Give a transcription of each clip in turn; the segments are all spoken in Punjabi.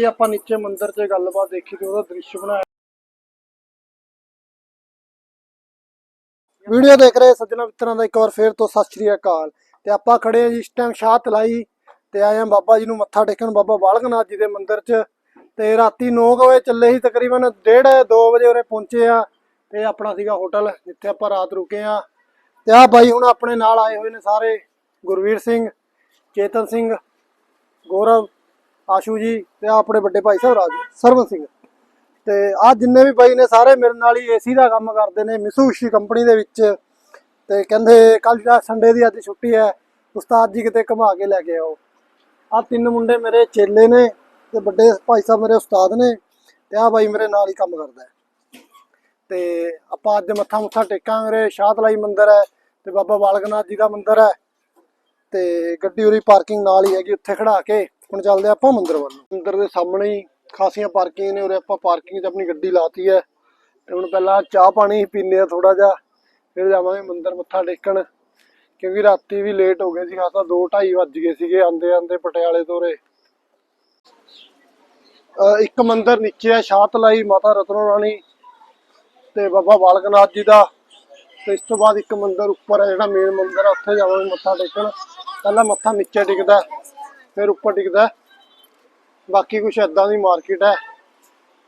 ਜਿਹੜੀ ਆਪਾਂ ਨੀਚੇ ਮੰਦਿਰ 'ਚ ਗੱਲਬਾਤ ਦੇਖੀ ਤੇ ਉਹਦਾ ਦ੍ਰਿਸ਼ ਬਣਾਇਆ। ਵੀਡੀਓ ਦੇਖ ਰਹੇ ਸੱਜਣਾ ਮਿੱਤਰਾਂ ਦਾ ਇੱਕ ਵਾਰ ਫੇਰ ਤੋਂ ਸਤਿ ਸ਼੍ਰੀ ਅਕਾਲ। ਤੇ ਆਪਾਂ ਖੜੇ ਆ ਜੀ, ਇਸ ਟਾਈਮ ਸ਼ਾਹ ਤਲਾਈ ਤੇ ਆਏ ਆ ਬਾਬਾ ਜੀ ਨੂੰ ਮੱਥਾ ਟੇਕਣ, ਬਾਬਾ ਬਾਲਕਨਾਥ ਜੀ ਦੇ ਮੰਦਿਰ 'ਚ। ਤੇ ਰਾਤੀ 9 ਵਜੇ ਚੱਲੇ ਸੀ, ਤਕਰੀਬਨ 1:30 2 ਵਜੇ ਉਰੇ ਪਹੁੰਚੇ ਆ ਤੇ ਆਪਣਾ ਸੀਗਾ ਹੋਟਲ, ਜਿੱਥੇ ਆਪਾਂ ਰਾਤ ਰੁਕੇ ਆ ਤੇ ਆ ਬਾਈ ਹੁਣ ਆਪਣੇ ਨਾਲ ਆਏ ਹੋਏ ਨੇ ਸਾਰੇ, ਗੁਰਵੀਰ ਸਿੰਘ, ਚੇਤਨ ਸਿੰਘ, ਗੌਰਵ ਆਸ਼ੂ ਜੀ ਤੇ ਆ ਆਪਣੇ ਵੱਡੇ ਭਾਈ ਸਾਹਿਬ ਰਾਜ ਸਰਵਨ ਸਿੰਘ। ਤੇ ਆ ਜਿੰਨੇ ਵੀ ਬਾਈ ਨੇ ਸਾਰੇ ਮੇਰੇ ਨਾਲ ਹੀ ਏਸੀ ਦਾ ਕੰਮ ਕਰਦੇ ਨੇ, ਮਿਸੂਸ਼ੀ ਕੰਪਨੀ ਦੇ ਵਿੱਚ। ਤੇ ਕਹਿੰਦੇ ਕੱਲ ਜਿਹੜਾ ਸੰਡੇ ਦੀ ਅੱਜ ਛੁੱਟੀ ਹੈ, ਉਸਤਾਦ ਜੀ ਕਿਤੇ ਘੁਮਾ ਕੇ ਲੈ ਕੇ ਆਓ। ਆ ਤਿੰਨ ਮੁੰਡੇ ਮੇਰੇ ਚੇਲੇ ਨੇ ਤੇ ਵੱਡੇ ਭਾਈ ਸਾਹਿਬ ਮੇਰੇ ਉਸਤਾਦ ਨੇ ਤੇ ਆ ਬਾਈ ਮੇਰੇ ਨਾਲ ਹੀ ਕੰਮ ਕਰਦਾ ਹੈ। ਤੇ ਆਪਾਂ ਅੱਜ ਮੱਥਾ ਮੁੱਥਾ ਟੇਕਾਂਗੇ ਸ਼ਾਹਤਲਾਈ ਮੰਦਿਰ ਹੈ ਤੇ ਬਾਬਾ ਬਾਲਕਨਾਥ ਜੀ ਦਾ ਮੰਦਿਰ ਹੈ। ਤੇ ਗੱਡੀ ਉਰੀ ਪਾਰਕਿੰਗ ਨਾਲ ਹੀ ਹੈਗੀ, ਉੱਥੇ ਖੜਾ ਕੇ ਹੁਣ ਚੱਲਦੇ ਆਪਾਂ ਮੰਦਿਰ ਵੱਲ। ਨੂੰ। ਮੰਦਿਰ ਦੇ ਸਾਹਮਣੇ ਹੀ ਖਾਸੀਆਂ ਪਾਰਕਿੰਗ ਨੇ, ਉਰੇ ਆਪਾਂ ਪਾਰਕਿੰਗ 'ਚ ਆਪਣੀ ਗੱਡੀ ਲਾਤੀ ਹੈ। ਤੇ ਹੁਣ ਪਹਿਲਾਂ ਚਾਹ ਪਾਣੀ ਪੀਨੇ ਆ ਥੋੜਾ ਜਿਹਾ, ਫਿਰ ਜਾਵਾਂਗੇ ਮੰਦਿਰ ਮੱਥਾ ਟੇਕਣ। ਕਿਉਂਕਿ ਰਾਤੀ ਵੀ ਲੇਟ ਹੋ ਗਏ ਸੀ, ਖਾਸਾ 2:30 ਵੱਜ ਗਏ ਸੀਗੇ ਆਂਦੇ ਆਂਦੇ ਪਟਿਆਲੇ ਤੋਂ ਉਰੇ। ਇੱਕ ਮੰਦਿਰ ਨੀਚੇ ਹੈ ਸ਼ਾਹਤਲਾਈ ਮਾਤਾ ਰਤਨੋ ਰਾਣੀ ਤੇ ਬਾਬਾ ਬਾਲਕਨਾਥ ਜੀ ਦਾ। ਤੇ ਇਸ ਤੋਂ ਬਾਅਦ ਇੱਕ ਮੰਦਿਰ ਉੱਪਰ ਹੈ ਜਿਹੜਾ ਮੇਨ ਮੰਦਿਰ ਹੈ ਉੱਥੇ ਜਾਵਾਂਗੇ ਮੱਥਾ ਟੇਕਣ। ਪਹਿਲਾਂ ਮੱਥਾ ਨੀਚੇ ਟਿਕਦਾ। ਫਿਰ ਉੱਪਰ ਟਿਕਦਾ। ਬਾਕੀ ਕੁਛ ਏਦਾਂ ਦੀ ਮਾਰਕੀਟ ਹੈ।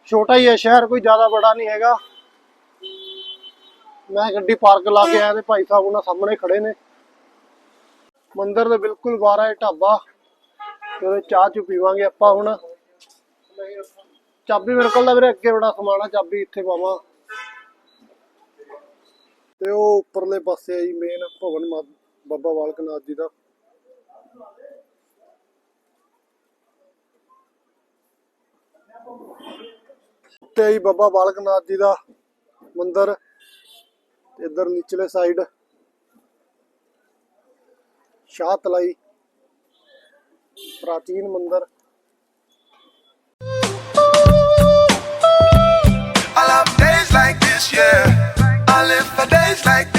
ਛੋਟਾ ਹੀ ਹੈ ਸ਼ਹਿਰ, ਕੋਈ ਜ਼ਿਆਦਾ ਬੜਾ ਨਹੀਂ ਹੈਗਾ। ਮੈਂ ਗੱਡੀ ਪਾਰਕ ਲਾ ਕੇ ਆਇਆ ਤੇ ਭਾਈ ਸਾਹਿਬ ਉਹਨਾਂ ਸਾਹਮਣੇ ਖੜੇ ਨੇ। ਮੰਦਿਰ ਦੇ ਬਿਲਕੁਲ ਬਾਹਰ ਹੈ ਢਾਬਾ। ਤੇ ਉਹਦੇ ਚਾਹ ਚੁ ਪੀਵਾਂਗੇ ਆਪਾਂ ਹੁਣ। ਚਾਬੀ ਮੇਰੇ ਕੋਲ ਤਾਂ ਵੀਰੇ ਅੱਗੇ ਬੜਾ ਸਮਾਨ ਆ, ਚਾਬੀ ਇੱਥੇ ਪਾਵਾਂ। ਤੇ ਉਹ ਉੱਪਰਲੇ ਪਾਸੇ ਆਈ ਮੇਨ ਭਵਨ ਮਾ- ਬਾਬਾ ਬਾਲਕਨਾਥ ਜੀ ਦਾ। ਤੇ ਹੀ ਬਾਬਾ ਬਾਲਕ ਨਾਥ ਜੀ ਦਾ ਮੰਦਿਰ ਤੇ ਇੱਧਰ ਨੀਚਲੇ ਸਾਈਡ ਸ਼ਾਹ ਤਲਾਈ ਪ੍ਰਾਚੀਨ ਮੰਦਿਰ I love days like this, yeah. I live for days like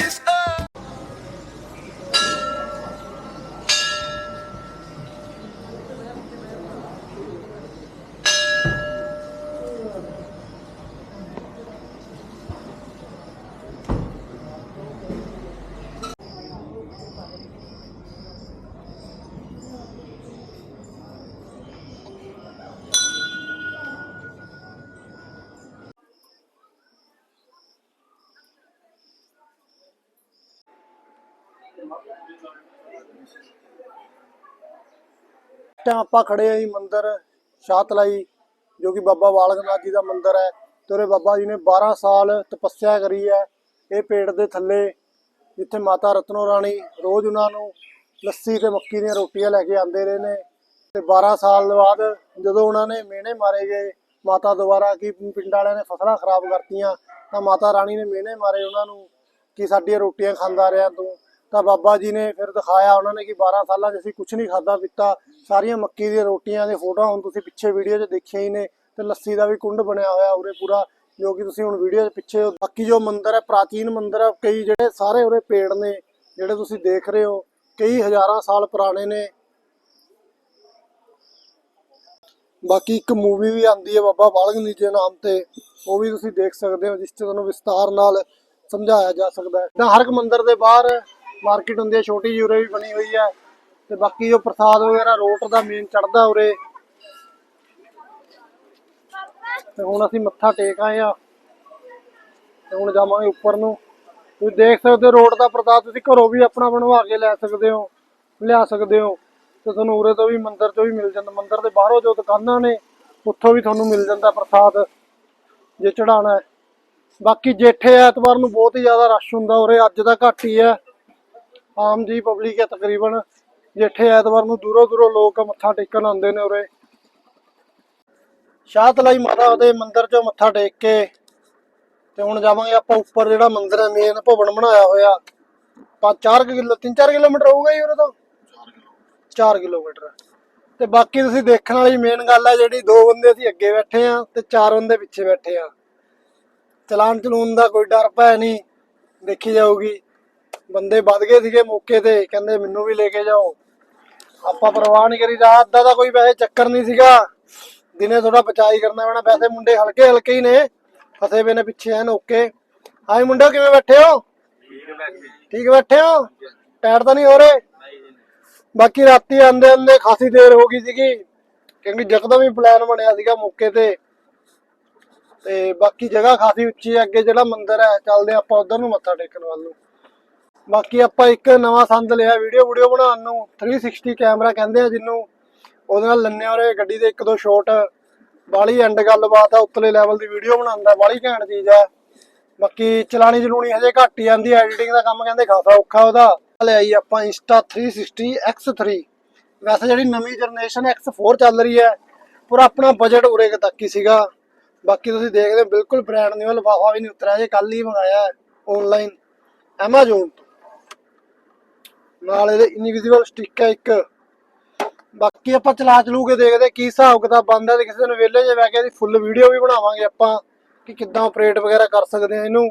ਤਾਂ ਆਪਾਂ ਖੜੇ ਆਂ ਜੀ ਮੰਦਿਰ ਸ਼ਾਹਤਲਾਈ ਜੋ ਕਿ ਬਾਬਾ ਬਾਲਕ ਨਾਥ ਜੀ ਦਾ ਮੰਦਿਰ ਹੈ ਤੇ ਉਹਦੇ ਬਾਬਾ ਜੀ ਨੇ 12 ਸਾਲ ਤਪੱਸਿਆ ਕਰੀ ਹੈ ਇਹ ਪੇੜ ਦੇ ਥੱਲੇ, ਜਿੱਥੇ ਮਾਤਾ ਰਤਨੋ ਰਾਣੀ ਰੋਜ਼ ਉਹਨਾਂ ਨੂੰ ਲੱਸੀ ਤੇ ਮੱਕੀ ਦੀਆਂ ਰੋਟੀਆਂ ਲੈ ਕੇ ਆਉਂਦੇ ਰਹੇ ਨੇ ਤੇ 12 ਸਾਲ ਬਾਅਦ ਜਦੋਂ ਉਹਨਾਂ ਨੇ ਮਿਹਣੇ ਮਾਰੇ ਗਏ, ਮਾਤਾ ਦੁਆਰਾ ਕਿ ਪਿੰਡ ਵਾਲਿਆਂ ਨੇ ਫਸਲਾਂ ਖਰਾਬ ਕਰਤੀਆਂ, ਤਾਂ ਮਾਤਾ ਰਾਣੀ ਨੇ ਮਿਹਣੇ ਮਾਰੇ ਉਹਨਾਂ ਨੂੰ ਕਿ ਸਾਡੀਆਂ ਰੋਟੀਆਂ ਖਾਂਦਾ ਰਿਹਾ ਤੂੰ। ਤਾਂ ਬਾਬਾ ਜੀ ਨੇ ਫਿਰ ਦਿਖਾਇਆ ਉਹਨਾਂ ਨੇ ਕਿ 12 ਸਾਲਾਂ 'ਚ ਅਸੀਂ ਕੁਝ ਨਹੀਂ ਖਾਦਾ ਪੀਤਾ। ਸਾਰੀਆਂ ਮੱਕੀ ਦੀਆਂ ਰੋਟੀਆਂ ਦੇ ਫੋਟੋਆਂ ਹੁਣ ਤੁਸੀਂ ਪਿੱਛੇ ਵੀਡੀਓ 'ਚ ਦੇਖਿਆ ਹੀ ਨੇ ਤੇ ਲੱਸੀ ਦਾ ਵੀ ਕੁੰਡ ਬਣਿਆ ਹੋਇਆ ਉਰੇ ਪੂਰਾ, ਜੋ ਕਿ ਤੁਸੀਂ ਹੁਣ ਵੀਡੀਓ 'ਚ ਪਿੱਛੇ ਬਾਕੀ ਜੋ ਮੰਦਿਰ ਹੈ, ਪ੍ਰਾਚੀਨ ਮੰਦਿਰ ਹੈ, ਕਈ ਜਿਹੜੇ ਸਾਰੇ ਉਰੇ ਪੇੜ ਨੇ, ਜਿਹੜੇ ਤੁਸੀਂ ਦੇਖ ਰਹੇ ਹੋ, ਕਈ ਹਜ਼ਾਰਾਂ ਸਾਲ ਪੁਰਾਣੇ ਨੇ। ਬਾਕੀ ਇੱਕ ਮੂਵੀ ਵੀ ਆਂਦੀ ਹੈ ਬਾਬਾ ਬਾਲਕ ਨਾਥ ਦੇ ਨਾਮ ਤੇ, ਉਹ ਵੀ ਤੁਸੀਂ ਦੇਖ ਸਕਦੇ ਹੋ, ਜਿਸ 'ਚ ਤੁਹਾਨੂੰ ਵਿਸਤਾਰ ਨਾਲ ਸਮਝਾਇਆ ਜਾ ਸਕਦਾ ਹੈ। ਤਾਂ ਹਰ ਇੱਕ ਮੰਦਿਰ ਦੇ ਬਾਹਰ ਮਾਰਕੀਟ ਹੁੰਦੀ ਹੈ, ਛੋਟੀ ਜਿਹੀ ਉਰੇ ਵੀ ਬਣੀ ਹੋਈ ਹੈ ਤੇ ਬਾਕੀ ਜੋ ਪ੍ਰਸਾਦ ਵਗੈਰਾ, ਰੋਟ ਦਾ ਮੇਨ ਚੜਦਾ ਉਰੇ। ਤੇ ਹੁਣ ਅਸੀਂ ਮੱਥਾ ਟੇਕ ਆਏ ਆ ਤੇ ਹੁਣ ਜਾਵਾਂਗੇ ਉੱਪਰ ਨੂੰ। ਤੁਸੀਂ ਦੇਖ ਸਕਦੇ ਹੋ ਰੋਡ ਦਾ ਪ੍ਰਸਾਦ, ਤੁਸੀਂ ਘਰੋਂ ਵੀ ਆਪਣਾ ਬਣਵਾ ਕੇ ਲੈ ਸਕਦੇ ਹੋ, ਲਿਆ ਸਕਦੇ ਹੋ। ਤੇ ਤੁਹਾਨੂੰ ਉਰੇ ਤੋਂ ਵੀ ਮੰਦਿਰ ਤੋਂ ਵੀ ਮਿਲ ਜਾਂਦਾ। ਮੰਦਿਰ ਦੇ ਬਾਹਰੋਂ ਜੋ ਦੁਕਾਨਾਂ ਨੇ, ਉੱਥੋਂ ਵੀ ਤੁਹਾਨੂੰ ਮਿਲ ਜਾਂਦਾ ਪ੍ਰਸਾਦ, ਜੇ ਚੜਾਣਾ ਹੈ। ਬਾਕੀ ਜੇਠੇ ਐਤਵਾਰ ਨੂੰ ਬਹੁਤ ਹੀ ਜ਼ਿਆਦਾ ਰਸ਼ ਹੁੰਦਾ ਉਰੇ, ਅੱਜ ਦਾ ਘੱਟ ਹੀ ਹੈ। ਆਮ ਜੀ ਪਬਲਿਕ ਹੈ ਤਕਰੀਬਨ, ਜੇਠੇ ਐਤਵਾਰ ਨੂੰ ਦੂਰੋਂ ਦੂਰੋਂ ਲੋਕ ਮੱਥਾ ਟੇਕਣ ਆਉਂਦੇ ਨੇ ਉਰੇ। ਸ਼ਾਹਤਲਾਈ ਮਾਤਾ ਦੇ ਮੰਦਿਰ 'ਚੋਂ ਮੱਥਾ ਟੇਕ ਕੇ ਤੇ ਹੁਣ ਜਾਵਾਂਗੇ ਆਪਾਂ ਉੱਪਰ ਜਿਹੜਾ ਮੰਦਿਰ ਹੈ ਮੇਨ ਭਵਨ ਬਣਾਇਆ ਹੋਇਆ। ਪੰਜ 4 ਕਿਲੋ 3-4 ਕਿਲੋਮੀਟਰ ਹੋਊਗਾ ਜੀ ਉਰੇ ਤੋਂ? 4 ਕਿਲੋਮੀਟਰ। ਤੇ ਬਾਕੀ ਤੁਸੀਂ ਦੇਖਣ ਵਾਲੀ ਮੇਨ ਗੱਲ ਹੈ ਜਿਹੜੀ ਦੋ ਬੰਦੇ ਅਸੀਂ ਅੱਗੇ ਬੈਠੇ ਆ ਤੇ ਚਾਰ ਬੰਦੇ ਪਿੱਛੇ ਬੈਠੇ ਆ ਚਲਾਨ ਚਲੂਨ ਦਾ ਕੋਈ ਡਰ ਪੈ ਨਹੀਂ, ਦੇਖੀ ਜਾਊਗੀ। ਬੰਦੇ ਵੱਧ ਗਏ ਸੀਗੇ ਮੌਕੇ ਤੇ ਕਹਿੰਦੇ ਮੈਨੂੰ ਵੀ ਲੈ ਕੇ ਜਾਓ। ਆਪਾਂ ਪਰਵਾਹ ਨਹੀਂ ਕਰੀ ਰਾਤ ਦਾ ਤਾਂ ਕੋਈ ਵੈਸੇ ਚੱਕਰ ਨਹੀਂ ਸੀਗਾ। ਦਿਨੇ ਥੋੜਾ ਬਚਾਈ ਕਰਨਾ ਪੈਣਾ ਵੈਸੇ ਮੁੰਡੇ ਹਲਕੇ ਹਲਕੇ ਹੀ ਨੇ ਫਸੇ ਵੇ ਨੇ ਪਿੱਛੇ ਐਨ ਓਕੇ। ਹਾਏ ਮੁੰਡੇ ਕਿਵੇਂ ਬੈਠੇ ਹੋ? ਠੀਕ ਬੈਠੇ ਹੋ? ਟਾਇਰ ਤਾਂ ਨਹੀਂ ਹੋ ਰਹੇ? ਬਾਕੀ ਰਾਤੀ ਆਂਦੇ ਆਂਦੇ ਖਾਸੀ ਦੇਰ ਹੋ ਗਈ ਸੀਗੀ ਕਿਉਂਕਿ ਜਕਦਮ ਹੀ ਪਲਾਨ ਬਣਿਆ ਸੀਗਾ ਮੌਕੇ ਤੇ। ਤੇ ਬਾਕੀ ਜਗ੍ਹਾ ਖਾਸੀ ਉੱਚੀ ਹੈ ਅੱਗੇ ਜਿਹੜਾ ਮੰਦਿਰ ਹੈ ਚੱਲਦੇ ਆਪਾਂ ਉਧਰ ਨੂੰ ਮੱਥਾ ਟੇਕਣ ਵੱਲ ਨੂੰ। ਬਾਕੀ ਆਪਾਂ ਇੱਕ ਨਵਾਂ ਸੰਦ ਲਿਆ ਵੀਡੀਓ ਵੀਡੀਓ ਬਣਾਉਣ ਨੂੰ 360 ਕੈਮਰਾ ਕਹਿੰਦੇ ਆ ਜਿਹਨੂੰ। ਉਹਦੇ ਨਾਲ ਲੰਨੇ ਔਰੇ ਗੱਡੀ ਦੇ ਇੱਕ ਦੋ ਸ਼ਾਟ ਬਾਲੀ ਐਂਡ ਗੱਲਬਾਤ ਆ, ਉੱਤਲੇ ਲੈਵਲ ਦੀ ਵੀਡੀਓ ਬਣਾਉਂਦਾ ਬਾਲੀ ਘੈਂਟ ਚੀਜ਼ ਆ। ਬਾਕੀ ਚਲਾਣੀ ਚਲੂਣੀ ਹਜੇ ਘੱਟ ਹੀ ਆਂਦੀ ਐਡੀਟਿੰਗ ਦਾ ਕੰਮ ਕਹਿੰਦੇ ਖਾਸਾ ਔਖਾ ਉਹਦਾ। ਲਿਆਈ ਆਪਾਂ ਇੰਸਟਾ 360 X3 ਵੈਸੇ ਜਿਹੜੀ ਨਵੀਂ ਜਨਰੇਸ਼ਨ X4 ਚੱਲ ਰਹੀ ਹੈ, ਪਰ ਆਪਣਾ ਬਜਟ ਉਰੇ ਤੱਕ ਹੀ ਸੀਗਾ। ਬਾਕੀ ਤੁਸੀਂ ਦੇਖਦੇ ਹੋ, ਬਿਲਕੁਲ ਬ੍ਰਾਂਡ ਨਿਊ ਲਿਫਾਫਾ ਵੀ ਨਹੀਂ ਉਤਰਿਆ ਜੇ ਕੱਲ ਹੀ ਮੰਗਾਇਆ ਆਨਲਾਈਨ Amazon ਨਾਲ ਇਹਦੇ ਇਨਵਿਜ਼ੀਬਲ ਸਟਿੱਕ ਹੈ ਇੱਕ। ਬਾਕੀ ਆਪਾਂ ਚਲਾ ਚਲੂ ਕੇ ਦੇਖਦੇ ਕੀ ਹਿਸਾਬ ਕਿਤਾਬ ਬਣਦਾ ਤੇ ਕਿਸੇ ਦਿਨ ਵਿਹਲੇ ਜੇ ਬਹਿ ਕੇ ਇਹਦੀ ਫੁੱਲ ਵੀਡੀਓ ਵੀ ਬਣਾਵਾਂਗੇ ਆਪਾਂ, ਕਿ ਕਿੱਦਾਂ ਆਪਰੇਟ ਵਗੈਰਾ ਕਰ ਸਕਦੇ ਆ ਇਹਨੂੰ।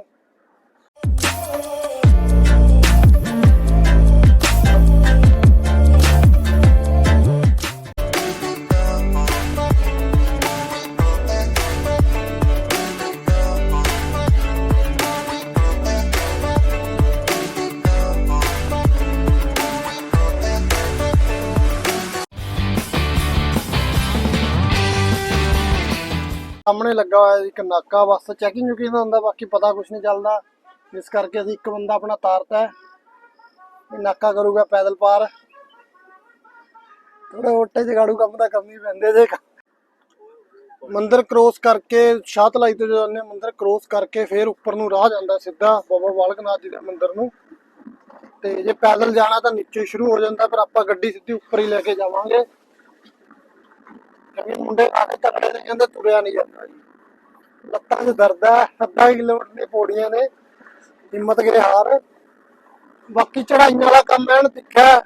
ਸਾਹਮਣੇ ਲੱਗਾ ਹੋਇਆ ਇੱਕ ਨਾਕਾ ਬਸ ਚੈਕਿੰਗ ਯੂਕਿੰਗ ਹੁੰਦਾ ਬਾਕੀ ਪਤਾ ਕੁਝ ਨਹੀਂ ਚੱਲਦਾ। ਇਸ ਕਰਕੇ ਅਸੀਂ ਇੱਕ ਬੰਦਾ ਆਪਣਾ ਤਾਰਤਾ ਇਹ ਨਾਕਾ ਕਰੂਗਾ ਪੈਦਲ ਪਾਰ। ਥੋੜਾ ਓਟੇ ਜਗਾੜੂ ਕੰਮ ਤਾਂ ਕਰਨੀ ਪੈਂਦੇ ਜੇ ਮੰਦਰ ਕ੍ਰੋਸ ਕਰਕੇ ਸ਼ਾਹਤਲਾਈ ਤੋਂ ਜਦੋਂ ਆਉਂਦੇ ਹਾਂ, ਮੰਦਿਰ ਕ੍ਰੋਸ ਕਰਕੇ ਫੇਰ ਉੱਪਰ ਨੂੰ ਰਾਹ ਜਾਂਦਾ ਸਿੱਧਾ ਬਾਬਾ ਬਾਲਕਨਾਥ ਜੀ ਦੇ ਮੰਦਿਰ ਨੂੰ। ਤੇ ਜੇ ਪੈਦਲ ਜਾਣਾ ਤਾਂ ਨੀਚੇ ਸ਼ੁਰੂ ਹੋ ਜਾਂਦਾ ਪਰ ਆਪਾਂ ਗੱਡੀ ਸਿੱਧੀ ਉੱਪਰ ਹੀ ਲੈ ਕੇ ਜਾਵਾਂਗੇ। ਕਿਉਂਕਿ ਮੁੰਡੇ ਆਲੇ ਤੱਕੜੇ ਨੇ ਕਹਿੰਦੇ ਤੁਰਿਆ ਨਹੀਂ ਜਾਂਦਾ ਜੀ। ਲੱਤਾਂ 'ਚ ਦਰਦ ਹੈ, ਅੱਧਾ ਕਿਲੋਮੀਟਰ ਦੀਆਂ ਪੌੜੀਆਂ ਨੇ, ਹਿੰਮਤ ਕਰੇ ਹਾਰ। ਬਾਕੀ ਚੜਾਈਆਂ ਵਾਲਾ ਕੰਮ ਐਨ ਤਿੱਖਾ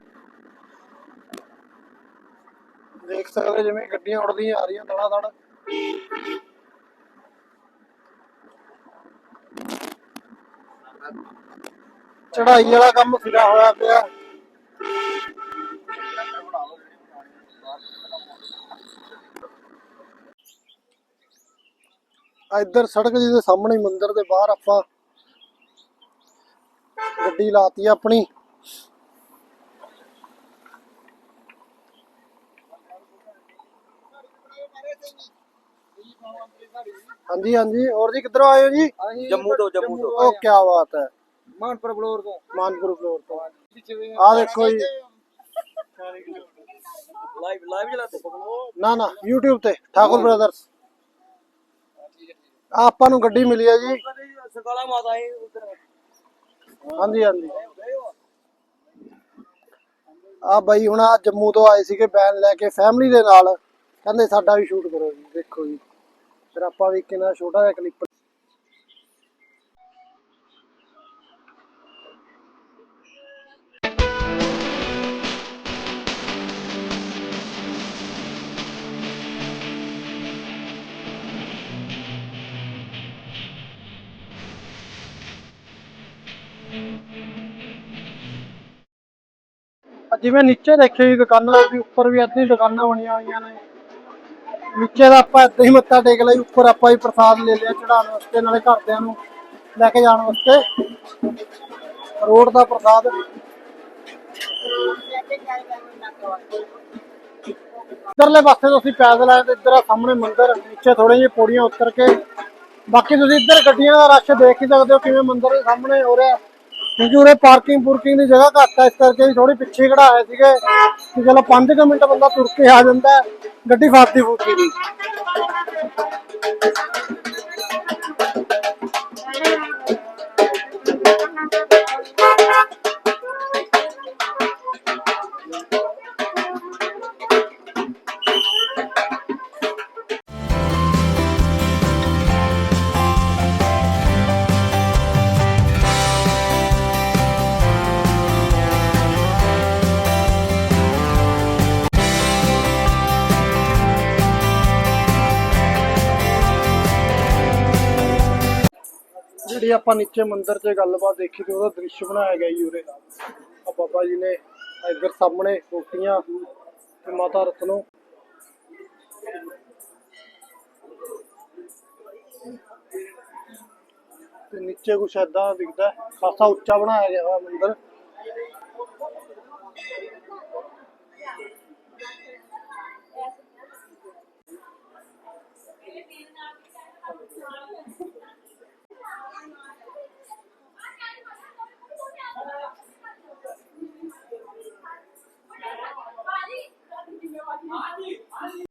ਦੇਖ ਸਕਦੇ ਜਿਵੇਂ ਗੱਡੀਆਂ ਉੜਦੀਆਂ, ਆ ਰਹੀਆਂ ਦੜਾ ਦੜ ਚੜਾਈ ਵਾਲਾ ਕੰਮ ਸਿਰਾ ਹੋਇਆ ਪਿਆ ਆ ਇੱਧਰ ਸੜਕ ਜੀ ਦੇ ਸਾਹਮਣੇ ਮੰਦਿਰ ਦੇ ਬਾਹਰ ਆਪਾਂ ਗੱਡੀ ਲਾਤੀ ਆਪਣੀ। ਹਾਂਜੀ ਹਾਂਜੀ। ਹੋਰ ਜੀ ਕਿੱਧਰੋਂ ਆਏ ਹੋ ਜੀ? ਜੰਮੂ ਤੋਂ ਜੰਮੂ ਤੋਂ। ਉਹ ਕੀ ਬਾਤ ਹੈ। ਮਾਨਪੁਰ ਬਲੌਰ ਤੋਂ। ਮਾਨਪੁਰ ਫਲੋਰ ਤੋਂ। ਆ। ਦੇਖੋ ਜੀ। ਲਾਈਵ ਲਾਈਵ ਚਲਾਤੇ। ਨਾ ਨਾ YouTube ਤੇ ਠਾਕੁਰ ਬ੍ਰਦਰਸ ਆਪਾਂ ਨੂੰ ਗੱਡੀ ਮਿਲੀ ਹੈ ਜੀ। ਸਕਾਲਾ ਮਾਤਾ ਹੈ ਉਧਰ। ਹਾਂਜੀ ਹਾਂਜੀ। ਆ ਬਾਈ ਹੁਣ ਆ ਜੰਮੂ ਤੋਂ ਆਏ ਸੀਗੇ ਬੈਨ ਲੈ ਕੇ ਫੈਮਿਲੀ ਦੇ ਨਾਲ। ਕਹਿੰਦੇ ਸਾਡਾ ਵੀ ਸ਼ੂਟ ਕਰੋ ਜੀ ਦੇਖੋ ਜੀ। ਫਿਰ ਆਪਾਂ ਵੀ ਕਿੰਨਾ ਛੋਟਾ ਜਿਹਾ ਕਲਿੱਪ ਜਿਵੇਂ ਨੀਚੇ ਦੇਖਿਓ ਜੀ ਦੁਕਾਨਾਂ ਵੀ ਉੱਪਰ ਵੀ ਅੱਧੀ ਦੁਕਾਨਾਂ ਬਣੀਆਂ ਹੋਈਆਂ ਨੇ। ਨੀਚੇ ਦਾ ਆਪਾਂ ਏਦਾਂ ਹੀ ਮੱਥਾ ਟੇਕ ਲਈ ਉੱਪਰ ਆਪਾਂ ਹੀ ਪ੍ਰਸਾਦ ਲੈ ਲਿਆ ਚੜਾਉਣ ਵਾਸਤੇ, ਨਾਲੇ ਘਰਦਿਆਂ ਨੂੰ ਲੈ ਕੇ ਜਾਣ ਵਾਸਤੇ। ਰੋਡ ਦਾ ਪ੍ਰਸਾਦ। ਇੱਧਰਲੇ ਪਾਸੇ ਤੋਂ ਅਸੀਂ ਪੈਦਲ ਆਏ ਤੇ ਇੱਧਰ ਆ ਸਾਹਮਣੇ ਮੰਦਿਰ, ਨੀਚੇ ਥੋੜੇ ਜਿਹੇ ਪੌੜੀਆਂ ਉਤਰ ਕੇ। ਬਾਕੀ ਤੁਸੀਂ ਇੱਧਰ ਗੱਡੀਆਂ ਦਾ ਰਸ਼ ਦੇਖ ਹੀ ਸਕਦੇ ਹੋ ਕਿਵੇਂ ਮੰਦਿਰ ਦੇ ਸਾਹਮਣੇ ਹੋ ਰਿਹਾ। ਕਿਉਂਕਿ ਉਰੇ ਪਾਰਕਿੰਗ ਪੂਰਕਿੰਗ ਦੀ ਜਗ੍ਹਾ ਘੱਟ ਹੈ ਇਸ ਕਰਕੇ ਥੋੜੀ ਪਿੱਛੇ ਕਢਾਏ ਸੀਗੇ। ਕਿ ਚਲੋ 5 ਮਿੰਟ ਬੰਦਾ ਤੁਰ ਕੇ ਆ ਜਾਂਦਾ, ਗੱਡੀ ਫਾਸਦੀ ਫੂਸਦੀ ਦੀ। ਇਹ ਆਪਾਂ ਨੀਚੇ ਮੰਦਿਰ 'ਚ ਗੱਲਬਾਤ ਦੇਖੀ ਤੇ ਉਹਦਾ ਦ੍ਰਿਸ਼ ਬਣਾਇਆ ਗਿਆ ਜੀ ਉਰੇ। ਆ ਬਾਬਾ ਜੀ ਨੇ ਇੱਧਰ ਸਾਹਮਣੇ ਰੋਟੀਆਂ ਤੇ ਮਾਤਾ ਰਤਨੋ। ਤੇ ਨੀਚੇ ਕੁਛ ਐਦਾਂ ਦਿਖਦਾ, ਖਾਸਾ ਉੱਚਾ ਬਣਾਇਆ ਗਿਆ ਹੋਇਆ ਮੰਦਿਰ।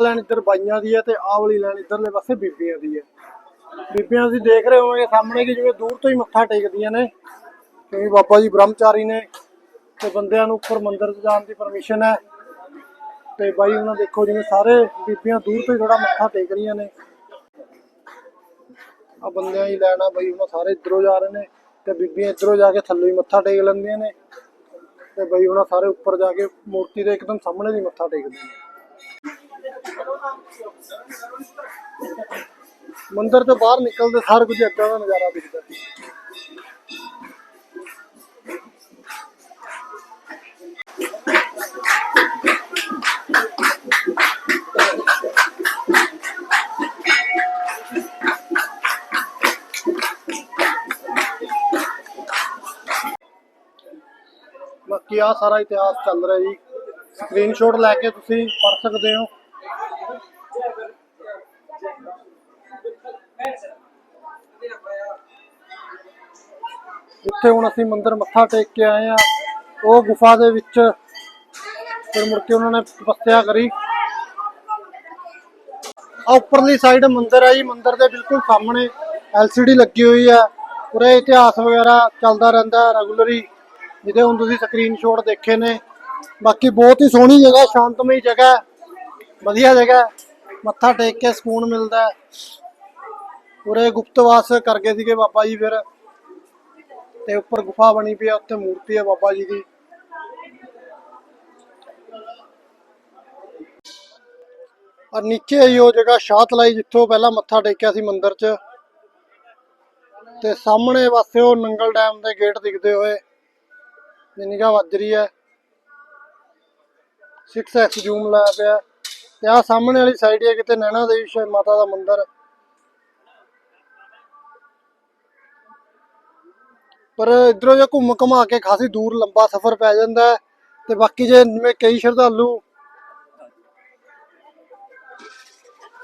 ਲਾਈਨ ਇੱਧਰ ਬਾਈਆਂ ਦੀ ਹੈ ਤੇ ਆਹ ਵਾਲੀ ਲਾਈਨ ਇੱਧਰਲੇ ਪਾਸੇ ਬੀਬੀਆਂ ਦੀ ਹੈ। ਬੀਬੀਆਂ ਤੁਸੀਂ ਦੇਖ ਰਹੇ ਹੋਵੋਗੇ ਸਾਹਮਣੇ ਕਿ ਜਿਵੇਂ ਦੂਰ ਤੋਂ ਹੀ ਮੱਥਾ ਟੇਕਦੀਆਂ ਨੇ। ਕਿਉਂਕਿ ਬਾਬਾ ਜੀ ਬ੍ਰਹਮਚਾਰੀ ਨੇ ਤੇ ਬੰਦਿਆਂ ਨੂੰ ਉੱਪਰ ਮੰਦਿਰ 'ਚ ਜਾਣ ਦੀ ਪਰਮਿਸ਼ਨ ਹੈ। ਤੇ ਬਾਈ ਉਹਨਾਂ ਦੇਖੋ ਜਿਵੇਂ ਸਾਰੇ ਬੀਬੀਆਂ ਦੂਰ ਤੋਂ ਹੀ ਥੋੜਾ ਮੱਥਾ ਟੇਕ ਰਹੀਆਂ ਨੇ। ਆ ਬੰਦਿਆਂ ਹੀ ਲੈਣਾ ਬਾਈ ਉਹਨਾਂ ਸਾਰੇ ਇੱਧਰੋਂ ਜਾ ਰਹੇ ਨੇ ਤੇ ਬੀਬੀਆਂ ਇਧਰੋਂ ਜਾ ਕੇ ਥੱਲੇ ਹੀ ਮੱਥਾ ਟੇਕ ਲੈਂਦੀਆਂ ਨੇ। ਤੇ ਬਾਈ ਉਹਨਾਂ ਸਾਰੇ ਉੱਪਰ ਜਾ ਕੇ ਮੂਰਤੀ ਦੇ ਇੱਕਦਮ ਸਾਹਮਣੇ ਦੀ ਮੱਥਾ ਟੇਕਦੇ ਨੇ। ਮੰਦਿਰ ਤੋਂ ਬਾਹਰ ਨਿਕਲਦੇ ਸਾਰ ਕੁਝ ਏਦਾਂ ਦਾ ਨਜ਼ਾਰਾ ਦਿਖਦਾ ਬਾਕੀ ਆ ਸਾਰਾ ਇਤਿਹਾਸ ਚੱਲ ਰਿਹਾ ਜੀ। ਸਕਰੀਨਸ਼ਾਟ ਲੈ ਕੇ ਤੁਸੀਂ ਪੜ੍ਹ ਸਕਦੇ ਹੋ। ਜਿੱਥੇ ਹੁਣ ਅਸੀਂ ਮੰਦਿਰ ਮੱਥਾ ਟੇਕ ਕੇ ਆਏ ਆ ਉਹ ਗੁਫਾ ਦੇ ਵਿੱਚ ਫਿਰ ਮੁੜ ਕੇ ਉਹਨਾਂ ਨੇ ਤਪੱਸਿਆ ਕਰੀ। ਆ ਉੱਪਰਲੀ ਸਾਈਡ ਮੰਦਿਰ ਹੈ ਜੀ। ਮੰਦਿਰ ਦੇ ਬਿਲਕੁਲ ਸਾਹਮਣੇ LCD ਲੱਗੀ ਹੋਈ ਹੈ ਪੂਰਾ ਇਤਿਹਾਸ ਵਗੈਰਾ ਚੱਲਦਾ ਰਹਿੰਦਾ ਰੈਗੂਲਰੀ ਜਿਹਦੇ ਹੁਣ ਤੁਸੀਂ ਸਕਰੀਨਸ਼ਾਟ ਦੇਖੇ ਨੇ। ਬਾਕੀ ਬਹੁਤ ਹੀ ਸੋਹਣੀ ਜਗ੍ਹਾ, ਸ਼ਾਂਤਮਈ ਜਗ੍ਹਾ। ਵਧੀਆ ਜਗ੍ਹਾ। ਮੱਥਾ ਟੇਕ ਕੇ ਸਕੂਨ ਮਿਲਦਾ। ਹੈ ਪੂਰੇ ਗੁਪਤਵਾਸ ਕਰ ਗਏ ਸੀਗੇ ਬਾਬਾ ਜੀ ਫਿਰ। ਤੇ ਉੱਪਰ ਗੁਫਾ ਬਣੀ ਪਈ ਆ, ਉੱਥੇ ਮੂਰਤੀ ਹੈ ਬਾਬਾ ਜੀ ਦੀ। ਔਰ ਨੀਚੇ ਹੀ ਉਹ ਜਗ੍ਹਾ ਸ਼ਾਹਤਲਾਈ ਜਿੱਥੋਂ ਪਹਿਲਾਂ ਮੱਥਾ ਟੇਕਿਆ ਸੀ ਮੰਦਿਰ 'ਚ। ਤੇ ਸਾਹਮਣੇ ਪਾਸੇ ਉਹ ਨੰਗਲ ਡੈਮ ਦੇ ਗੇਟ ਦਿਖਦੇ ਹੋਏ ਨਿਗਾਹ ਵੱਜ ਰਹੀ ਹੈ। 6x ਜ਼ੂਮ ਲਾਇਆ ਪਿਆ। ਤੇ ਆ ਸਾਹਮਣੇ ਵਾਲੀ ਸਾਈਡ ਹੈ ਕਿਤੇ ਨੈਣਾ ਦੇਵੀ ਮਾਤਾ ਦਾ ਮੰਦਿਰ। ਪਰ ਇਧਰੋਂ ਜੇ ਘੁੰਮ ਘੁਮਾ ਕੇ ਖਾਸੀ ਦੂਰ ਲੰਬਾ ਸਫ਼ਰ ਪੈ ਜਾਂਦਾ ਹੈ ਤੇ ਬਾਕੀ ਜੇ ਜਿਵੇਂ ਕਈ ਸ਼ਰਧਾਲੂ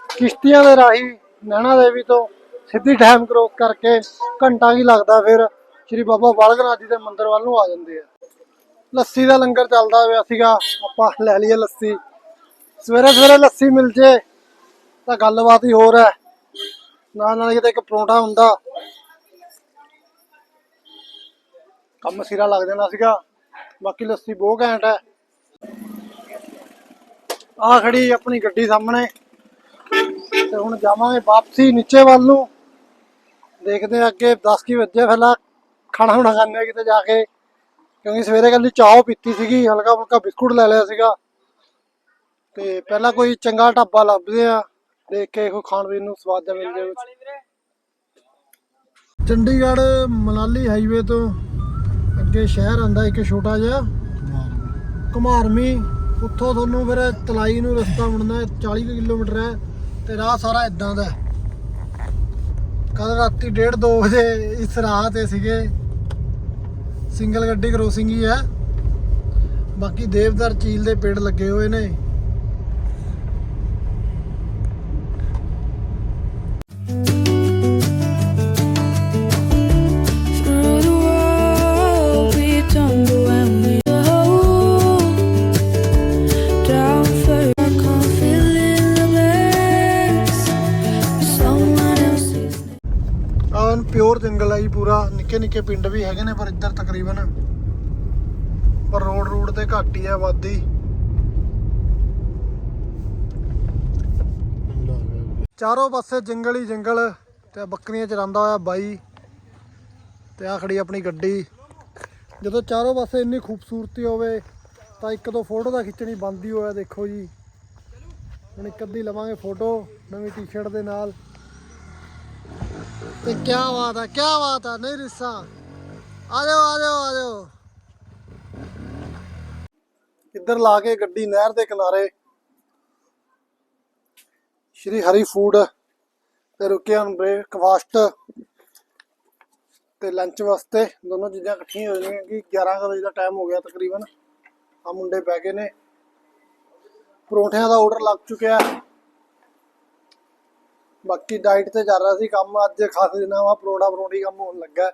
ਕਿਸ਼ਤੀਆਂ ਦੇ ਰਾਹੀਂ ਨੈਣਾ ਦੇਵੀ ਤੋਂ ਸਿੱਧੀ ਡੈਮ ਕ੍ਰੋਸ ਕਰਕੇ ਘੰਟਾ ਹੀ ਲੱਗਦਾ ਫਿਰ ਸ੍ਰੀ ਬਾਬਾ ਬਾਲਕਨਾਥ ਜੀ ਦੇ ਮੰਦਿਰ ਵੱਲ ਨੂੰ ਆ ਜਾਂਦੇ ਆ। ਲੱਸੀ ਦਾ ਲੰਗਰ ਚੱਲਦਾ ਹੋਇਆ ਸੀਗਾ, ਆਪਾਂ ਲੈ ਲਈਏ ਲੱਸੀ। ਸਵੇਰੇ ਸਵੇਰੇ ਲੱਸੀ ਮਿਲ ਜੇ ਤਾਂ ਗੱਲਬਾਤ ਹੀ ਹੋਰ ਹੈ। ਨਾਲ ਨਾਲ ਕਿਤੇ ਇੱਕ ਪਰੌਂਠਾ ਹੁੰਦਾ ਕੰਮ ਸਿਰਾ ਲੱਗ ਜਾਣਾ ਸੀਗਾ। ਬਾਕੀ ਲੱਸੀ ਬਹੁਤ ਘੈਂਟ ਹੈ। ਆ ਖੜੀ ਆਪਣੀ ਗੱਡੀ ਸਾਹਮਣੇ। ਤੇ ਹੁਣ ਜਾਵਾਂਗੇ ਵਾਪਸੀ ਨੀਚੇ ਵੱਲ ਨੂੰ। ਦੇਖਦੇ ਹਾਂ ਅੱਗੇ 10 ਕੀ ਵਜੇ ਪਹਿਲਾਂ ਖਾਣਾ ਹੁਣਾ ਖਾਂਦੇ ਕਿਤੇ ਜਾ ਕੇ। ਕਿਉਂਕਿ ਸਵੇਰੇ ਕੱਲੀ ਚਾਹ ਪੀਤੀ ਸੀਗੀ ਹਲਕਾ ਫੁਲਕਾ ਬਿਸਕੁਟ ਲੈ ਲਿਆ ਸੀਗਾ। ਤੇ ਪਹਿਲਾਂ ਕੋਈ ਚੰਗਾ ਢਾਬਾ ਲੱਭਦੇ ਆ ਦੇਖ ਕੇ ਕੋਈ ਖਾਣ ਪੀਣ ਨੂੰ ਸਵਾਦ ਜਿਹਾ ਮਿਲ ਜਾਵੇ। ਚੰਡੀਗੜ੍ਹ ਮਨਾਲੀ ਹਾਈਵੇ ਤੋਂ ਅੱਗੇ ਸ਼ਹਿਰ ਆਂਦਾ ਇੱਕ ਛੋਟਾ ਜਿਹਾ। ਕੁਮਾਰਮੀ ਉੱਥੋਂ ਤੁਹਾਨੂੰ ਫਿਰ ਤਲਾਈ ਨੂੰ ਰਸਤਾ ਮੁੜਨਾ ਹੈ, 40 ਕੁ ਕਿਲੋਮੀਟਰ ਹੈ ਤੇ ਰਾਹ ਸਾਰਾ ਇਦਾਂ ਦਾ ਕੱਲ ਰਾਤੀ 1:30 2 ਵਜੇ ਇਸ ਰਾਹ ਤੇ ਸੀਗੇ। ਸਿੰਗਲ ਗੱਡੀ ਕ੍ਰੋਸਿੰਗ ਹੀ ਹੈ। ਬਾਕੀ ਦੇਵਦਾਰ ਚੀਲ ਦੇ ਪੇੜ ਲੱਗੇ ਹੋਏ ਨੇ। ਨਿੱਕੇ ਨਿੱਕੇ ਪਿੰਡ ਵੀ ਹੈਗੇ ਨੇ ਪਰ ਇੱਧਰ ਤਕਰੀਬਨ ਪਰ ਰੋਡ ਰੂਡ ਤੇ ਘੱਟ ਹੀ ਆ ਆਬਾਦੀ ਚਾਰੋਂ ਪਾਸੇ ਜੰਗਲ ਹੀ ਜੰਗਲ ਤੇ ਬੱਕਰੀਆਂ ਚਰਾਉਂਦਾ ਹੋਇਆ ਬਾਈ ਤੇ ਆ ਖੜੀ ਆਪਣੀ ਗੱਡੀ। ਜਦੋਂ ਚਾਰੋਂ ਪਾਸੇ ਇੰਨੀ ਖੂਬਸੂਰਤੀ ਹੋਵੇ ਤਾਂ ਇੱਕ ਦੋ ਫੋਟੋ ਤਾਂ ਖਿੱਚਣੀ ਬੰਦ ਹੀ ਹੋਇਆ, ਦੇਖੋ ਜੀ। ਹੁਣ ਇੱਕ ਅੱਧੀ ਲਵਾਂਗੇ ਫੋਟੋ, ਨਵੀਂ ਟੀ-ਸ਼ਰਟ ਦੇ ਨਾਲ। ਤੇ ਕੀ ਬਾਤ ਹੈ ਕੀ ਬਾਤ ਹੈ ਨਹੀਂ ਰਿਸਾ। ਆ ਜਾਓ ਆ ਜਾਓ ਆ ਜਾਓ ਇੱਧਰ ਲਾ ਕੇ ਗੱਡੀ ਨਹਿਰ ਦੇ ਕਿਨਾਰੇ। ਸ਼੍ਰੀ ਹਰੀ ਫੂਡ ਤੇ ਰੁਕੇ ਹਨ ਬ੍ਰੇਕਫਾਸਟ ਤੇ ਲੰਚ ਵਾਸਤੇ। ਦੋਨੋਂ ਚੀਜ਼ਾਂ ਇਕੱਠੀਆਂ ਹੋ ਜਾਣਗੀਆਂ ਕਿ 11 ਵਜੇ ਦਾ ਟਾਈਮ ਹੋ ਗਿਆ ਤਕਰੀਬਨ। ਆ ਮੁੰਡੇ ਬਹਿ ਗਏ ਨੇ। ਪਰੌਂਠਿਆਂ ਦਾ ਆਰਡਰ ਲੱਗ ਚੁੱਕਿਆ। ਹੈ ਬਾਕੀ ਡਾਈਟ ਤੇ ਚੱਲ ਰਿਹਾ ਸੀ ਕੰਮ, ਅੱਜ ਖਾਸ ਦਿਨਾਂ ਵਾ ਪਰੋੜਾ ਪਰੋੜੀ ਕੰਮ ਹੋਣ ਲੱਗਾ।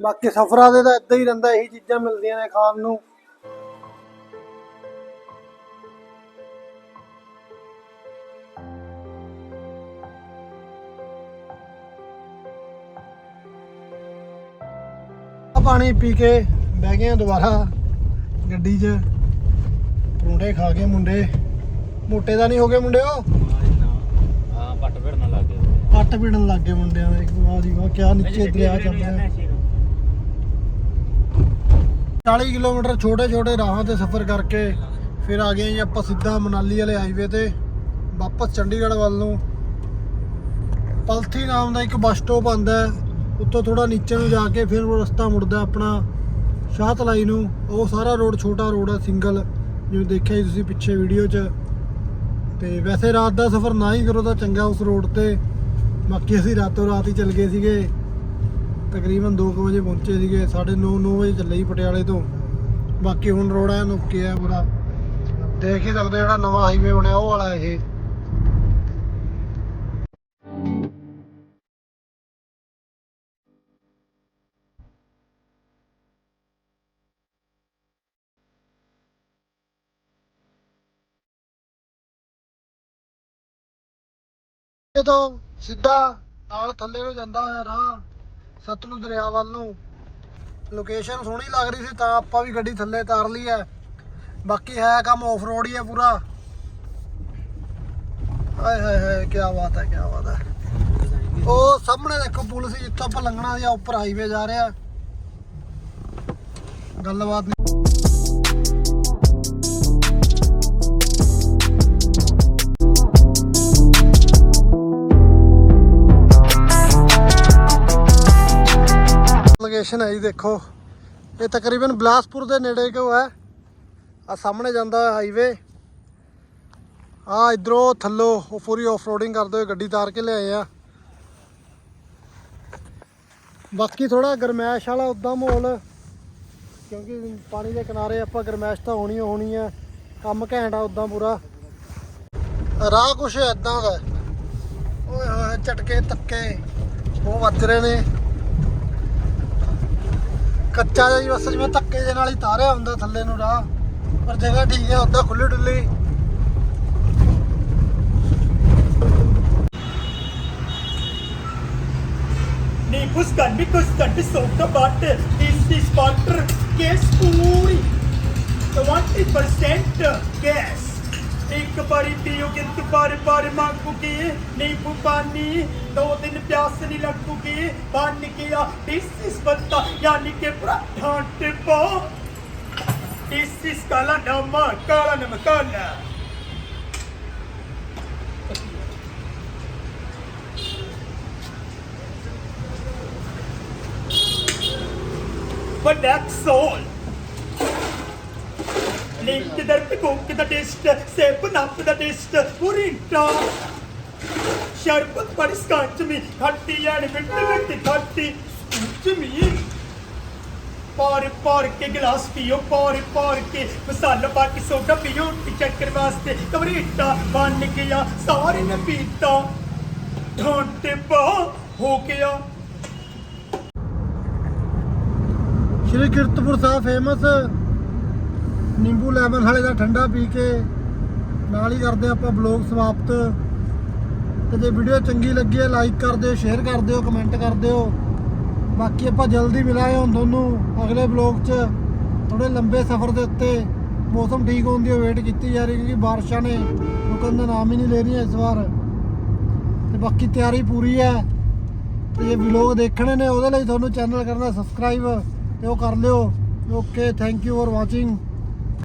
ਬਾਕੀ ਸਫਰਾਂ ਦੇ ਤਾਂ ਇਦਾਂ ਹੀ ਰਹਿੰਦਾ, ਇਹੀ ਚੀਜ਼ਾਂ ਮਿਲਦੀਆਂ ਨੇ ਖਾਣ ਨੂੰ। ਪਾਣੀ ਪੀ ਕੇ ਬਹਿ ਗਏ ਆ ਦੁਬਾਰਾ ਗੱਡੀ 'ਚ। ਪਰੌਂਠੇ ਖਾ ਕੇ ਮੁੰਡੇ। ਮੋਟੇ ਦਾ ਨਹੀਂ ਹੋ ਗਏ ਮੁੰਡਿਓ? ਹਾਂ ਪੱਟ ਭਿੜਨ ਲੱਗ ਗਿਆ ਪੱਟ ਪੀੜਨ ਲੱਗ ਗਏ ਮੁੰਡਿਆਂ ਦੇ ਵਾਹ ਜੀ ਵਾਹ ਕਿਆ ਨੀਚੇ ਦਰਿਆ ਚੱਲ ਰਿਹਾ 40 ਕਿਲੋਮੀਟਰ ਛੋਟੇ ਛੋਟੇ ਰਾਹਾਂ ਤੇ ਸਫ਼ਰ ਕਰਕੇ ਫਿਰ ਆ ਗਏ ਜੀ ਆਪਾਂ ਸਿੱਧਾ ਮਨਾਲੀ ਵਾਲੇ ਹਾਈਵੇ ਤੇ ਵਾਪਸ ਚੰਡੀਗੜ੍ਹ ਵੱਲ ਨੂੰ ਪਲਥੀ ਨਾਮ ਦਾ ਇੱਕ ਬੱਸ ਸਟਾਪ ਆਂਦਾ ਹੈ ਉੱਤੋਂ ਥੋੜਾ ਨੀਚੇ ਨੂੰ ਜਾ ਕੇ ਫਿਰ ਉਹ ਰਸਤਾ ਮੁੜਦਾ ਆਪਣਾ ਸ਼ਾਹਤਲਾਈ ਨੂੰ ਉਹ ਸਾਰਾ ਰੋਡ ਛੋਟਾ ਰੋਡ ਹੈ ਸਿੰਗਲ ਜਿਵੇਂ ਦੇਖਿਆ ਸੀ ਤੁਸੀਂ ਪਿੱਛੇ ਵੀਡੀਓ 'ਚ ਤੇ ਵੈਸੇ ਰਾਤ ਦਾ ਸਫ਼ਰ ਨਾ ਹੀ ਕਰੋ ਤਾਂ ਚੰਗਾ ਉਸ ਰੋਡ ਤੇ। ਬਾਕੀ ਅਸੀਂ ਰਾਤੋਂ ਰਾਤ ਹੀ ਚੱਲ ਗਏ ਸੀਗੇ। ਤਕਰੀਬਨ 2 ਵਜੇ ਪਹੁੰਚੇ ਸੀਗੇ 9:30 9 ਵਜੇ ਚੱਲੇ ਸੀ ਪਟਿਆਲੇ ਤੋਂ। ਬਾਕੀ ਹੁਣ ਰੋਡ ਐਨ ਓਕੇ ਆ ਪੂਰਾ। ਦੇਖ ਹੀ ਸਕਦੇ ਜਿਹੜਾ ਨਵਾਂ ਹਾਈਵੇ ਬਣਿਆ, ਉਹ ਵਾਲਾ ਇਹ। ਇਹ ਤੋਂ ਸਿੱਧਾ ਨਾਲ ਥੱਲੇ ਨੂੰ ਜਾਂਦਾ ਹੋਇਆ ਰਾਹ, ਸਤਲੁਜ ਦਰਿਆ ਵੱਲ ਨੂੰ। ਲੋਕੇਸ਼ਨ ਸੋਹਣੀ ਲੱਗ ਰਹੀ ਸੀ ਤਾਂ ਆਪਾਂ ਵੀ ਗੱਡੀ ਥੱਲੇ ਤਾਰ ਲਈ ਹੈ। ਬਾਕੀ ਹੈ ਕੰਮ ਆਫ ਰੋਡ ਹੀ ਹੈ ਪੂਰਾ। ਹਾਏ ਹਾਏ ਹਾਏ ਕੀ ਬਾਤ ਹੈ ਕੀ ਬਾਤ ਹੈ। ਉਹ ਸਾਹਮਣੇ ਦੇਖੋ ਪੁਲ ਸੀ, ਜਿੱਥੋਂ ਆਪਾਂ ਲੰਘਣਾ ਸੀ ਆਹ ਉੱਪਰ ਹਾਈਵੇ ਜਾ ਰਿਹਾ। ਗੱਲਬਾਤ ਨਹੀਂ ਲੋਕੇਸ਼ਨ ਹੈ ਜੀ, ਦੇਖੋ। ਇਹ ਤਕਰੀਬਨ ਬਲਾਸਪੁਰ ਦੇ ਨੇੜੇ ਕਿਉਂ ਹੈ? ਆ ਸਾਹਮਣੇ ਜਾਂਦਾ ਹਾਈਵੇ ਆ ਇਧਰੋਂ ਥੱਲੋ ਉਹ ਪੂਰੀ ਆਫਰੋਡਿੰਗ ਕਰਦੇ ਹੋਏ ਗੱਡੀ ਤਾਰ ਕੇ ਲਿਆਏ ਆ। ਬਾਕੀ ਥੋੜਾ ਗਰਮੈਸ਼ ਵਾਲਾ ਉਦਾਂ ਮਾਹੌਲ, ਕਿਉਂਕਿ ਪਾਣੀ ਦੇ ਕਿਨਾਰੇ ਆਪਾਂ ਗਰਮੈਸ਼ ਤਾਂ ਹੋਣੀ ਹੋਣੀ ਆ, ਕੰਮ ਘੈਂਟ ਆ ਉਦਾਂ ਪੂਰਾ। ਰਾਹ ਕੁਛ ਐਦਾਂ ਦਾ ਓਏ ਹੋਏ, ਝਟਕੇ ਤੱਕੇ ਉਹ ਵੱਜ ਰਹੇ ਨੇ। ਕੱਚਾ ਜਿਹਾ ਹੀ ਬਸ ਜਿਵੇਂ ਧੱਕੇ ਦੇ ਨਾਲ ਹੀ ਤਾਰਿਆ ਹੁੰਦਾ ਥੱਲੇ ਨੂੰ ਰਾਹ ਪਰ ਜਗ੍ਹਾ ਠੀਕ ਹੈ ਉਦਾਂ ਖੁੱਲੀ ਡੁੱਲੀ நீ புஷ்கன் நீ புஷ்கன் நீ சொன்ன பாட்டு இஸ் திஸ் வாட்டர் கேஸ் பூரி 20% கேஸ் ਇੱਕ ਵਾਰੀ ਪੀਓਗੇ ਤੇ ਬਾਰ ਬਾਰ ਮੰਗੋਗੇ ਨਿੰਬੂ ਪਾਣੀ ਦੋ ਦਿਨ ਪਿਆਸ ਨਹੀਂ ਲੱਗੂਗੀ। ਬਣ ਗਿਆ this is ਬੱਤਾ ਯਾਨੀ ਕਿ ਪਰਾਠਾ ਟਿਪੋ this is ਕਾਲਾ ਨਮਕ ਕਾਲਾ ਨਮਕ ਕਾਲਾ। But that's all. Link der Cook the Dist, Seven up the Dist, Purinta. ਸ਼ਰਬਤ ਪਰ ਸਕੰਚ ਮੀ ਖੱਟੀ ਯਾਨੀ ਮਿੱਟੀ ਮਿੱਟੀ ਖੱਟੀ ਸਕੰਚ ਮੀ ਪਾਰ ਪਾਰ ਕੇ ਗਲਾਸ ਪੀਓ ਪਾਰ ਪਾਰ ਕੇ ਮਸਾਲਾ ਪਾ ਕੇ ਸੋਡਾ ਪੀਓ ਚੱਕਰ ਵਾਸਤੇ ਕਵਰੀਟਾ ਬਣ ਗਿਆ ਸਾਰੇ ਨੇ ਪੀਤਾ। ਢਾਂਟੇ ਪਾ ਹੋ ਗਿਆ। ਸ਼੍ਰੀ ਕੀਰਤਪੁਰ ਸਾਹਿਬ ਫੇਮਸ ਨਿੰਬੂ ਲੈਮਨ ਵਾਲੇ ਦਾ ਠੰਡਾ ਪੀ ਕੇ ਨਾਲ ਹੀ ਕਰਦੇ ਆਪਾਂ ਬਲੌਗ ਸਮਾਪਤ। ਤੇ ਜੇ ਵੀਡੀਓ ਚੰਗੀ ਲੱਗੀ ਹੈ ਲਾਈਕ ਕਰ ਦਿਓ ਸ਼ੇਅਰ ਕਰ ਦਿਓ ਕਮੈਂਟ ਕਰ ਦਿਓ। ਬਾਕੀ ਆਪਾਂ ਜਲਦੀ ਮਿਲਾਂਗੇ ਹੁਣ ਤੁਹਾਨੂੰ ਅਗਲੇ ਬਲੌਗ 'ਚ। ਥੋੜੇ ਲੰਬੇ ਸਫ਼ਰ ਦੇ ਉੱਤੇ ਮੌਸਮ ਠੀਕ ਹੋਣ ਦੀ ਵੇਟ ਕੀਤੀ ਜਾ ਰਹੀ ਕਿਉਂਕਿ ਬਾਰਿਸ਼ਾਂ ਨੇ ਰੁਕਣ ਦਾ ਨਾਮ ਹੀ ਨਹੀਂ ਲੈ ਰਹੀਆਂ ਇਸ ਵਾਰ। ਤੇ ਬਾਕੀ ਤਿਆਰੀ ਪੂਰੀ ਹੈ। ਤੇ ਇਹ ਵਲੌਗ ਦੇਖਣੇ ਨੇ, ਉਹਦੇ ਲਈ ਤੁਹਾਨੂੰ ਚੈਨਲ ਕਰਨਾ ਸਬਸਕ੍ਰਾਈਬ ਤੇ ਉਹ ਕਰ ਲਿਓ। Okay thank you for watching